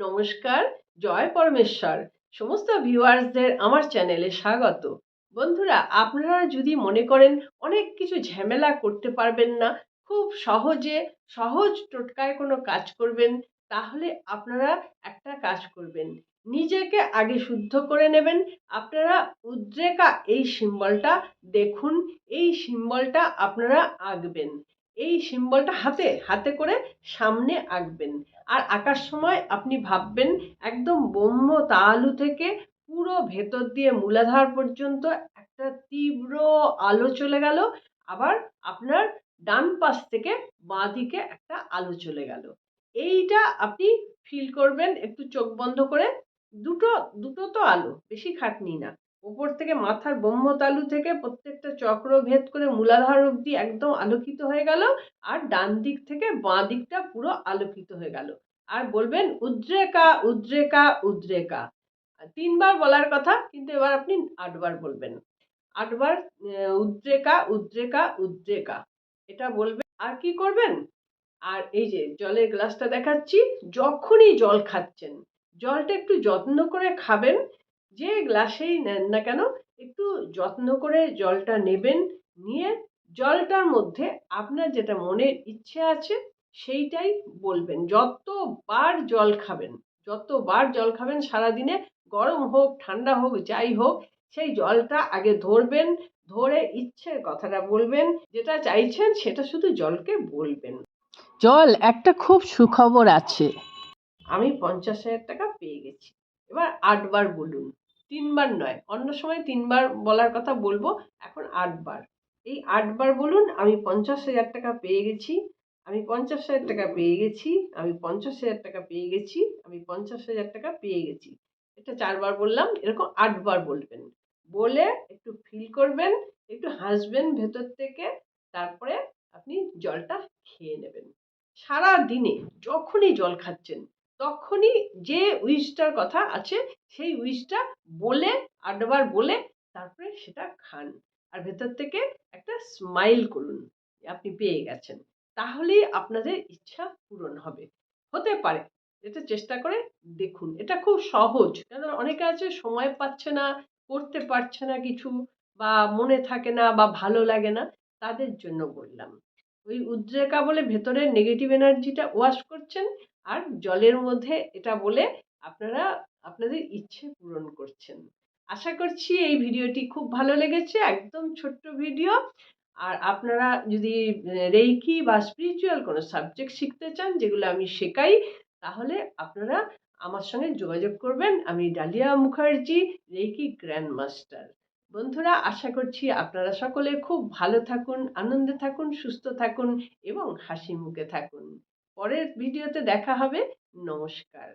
নমস্কার, জয় পরমেশ্বর। সমস্ত ভিউয়ার্সদের আমার চ্যানেলে স্বাগত। বন্ধুরা, আপনারা যদি মনে করেন অনেক কিছু ঝামেলা করতে পারবেন না, খুব সহজে, সহজ টোটকায় কোনো কাজ করবেন, তাহলে আপনারা একটা কাজ করবেন। নিজেকে আগে শুদ্ধ করে নেবেন। আপনারা উদ্রেকা এই সিম্বলটা দেখুন, এই সিম্বলটা আপনারা আঁকবেন। এই সিম্বলটা হাতে হাতে করে সামনে আঁকবেন। আর আঁকার সময় আপনি ভাববেন একদম ব্রহ্ম তালু থেকে পুরো ভেতর দিয়ে মূলাধার পর্যন্ত একটা তীব্র আলো চলে গেল। আবার আপনার ডান পাশ থেকে বাঁ দিকে একটা আলো চলে গেল। এইটা আপনি ফিল করবেন একটু চোখ বন্ধ করে। দুটো দুটো তো আলো, বেশি খাটনি না। ওপর থেকে মাথার ব্রহ্মতালু থেকে প্রত্যেকটা চক্র ভেদ করে মূলাধার অবধি একদম আলোকিত হয়ে গেল আর ডান দিক থেকে বাঁ দিকটা পুরো আলোকিত হয়ে গেল। আর বলবেন, উদ্রেকা উদ্রেকা উদ্রেকা। তিনবার বলার কথা, কিন্তু এবার আপনি আটবার বলবেন। আটবার উদ্রেকা উদ্রেকা উদ্রেকা। এটা বলবেন, আর কি করবেন? আর এই যে জলের গ্লাসটা দেখাচ্ছি, যখনই জল খাচ্ছেন, জলটা একটু যত্ন করে খাবেন যে গ্লাসেই নেন না কেন একটু যত্ন করে জলটা নেবেন নিয়ে জলটার মধ্যে আপনার যেটা মনের ইচ্ছে আছে সেইটাই বলবেন। যতবার জল খাবেন যতবার জল খাবেন সারাদিনে গরম হোক ঠান্ডা হোক যাই হোক সেই জলটা আগে ধরবেন ধরে ইচ্ছের কথাটা বলবেন যেটা চাইছেন সেটা শুধু জলকে বলবেন। জল একটা খুব সুখবর আছে। আমি পঞ্চাশ হাজার টাকা পেয়ে গেছি। এবার আটবার বলুন। তিনবার নয়, অন্য সময় তিনবার বলার কথা বলব, এখন আটবার। এই আটবার বলুন, আমি পঞ্চাশ হাজার টাকা পেয়ে গেছি, আমি পঞ্চাশ হাজার টাকা পেয়ে গেছি, আমি পঞ্চাশ হাজার টাকা পেয়ে গেছি, আমি পঞ্চাশ হাজার টাকা পেয়ে গেছি। এটা চারবার বললাম, এরকম আটবার বলবেন। বলে একটু ফিল করবেন, একটু হাসবেন ভেতর থেকে, তারপরে আপনি জলটা খেয়ে নেবেন। সারা দিনে যখনই জল খাচ্ছেন তখনই যে উইশটার কথা আছে, সেই উইশটা বলে আটবার বলে, তারপরে সেটা খান। আর ভেতর থেকে একটা স্মাইল করুন আপনি পেয়ে গেছেন। তাহলেই আপনাদের ইচ্ছা পূরণ হবে। হতে পারে, এটা চেষ্টা করে দেখুন। এটা খুব সহজ, কেন অনেকে আছে, সময় পাচ্ছে না, করতে পারছে না কিছু, বা মনে থাকে না, বা ভালো লাগে না, তাদের জন্য বললাম। ওই উদ্রেকা বলে ভেতরের নেগেটিভ এনার্জিটা ওয়াশ করছেন আর জলের মধ্যে এটা বলে আপনারা আপনাদের ইচ্ছে পূরণ করছেন। আশা করছি এই ভিডিওটি খুব ভালো লেগেছে, একদম ছোট্ট ভিডিও। আর আপনারা যদি রেইকি বা স্পিরিচুয়াল কোনো সাবজেক্ট শিখতে চান যেগুলো আমি শেখাই, তাহলে আপনারা আমার সঙ্গে যোগাযোগ করবেন। আমি Dalia Mukherjee, reiki grand master বন্ধুরা, আশা করছি আপনারা সকলে খুব ভালো থাকুন, আনন্দে থাকুন, সুস্থ থাকুন এবং হাসি মুখে থাকুন। পরের ভিডিওতে দেখা হবে। নমস্কার।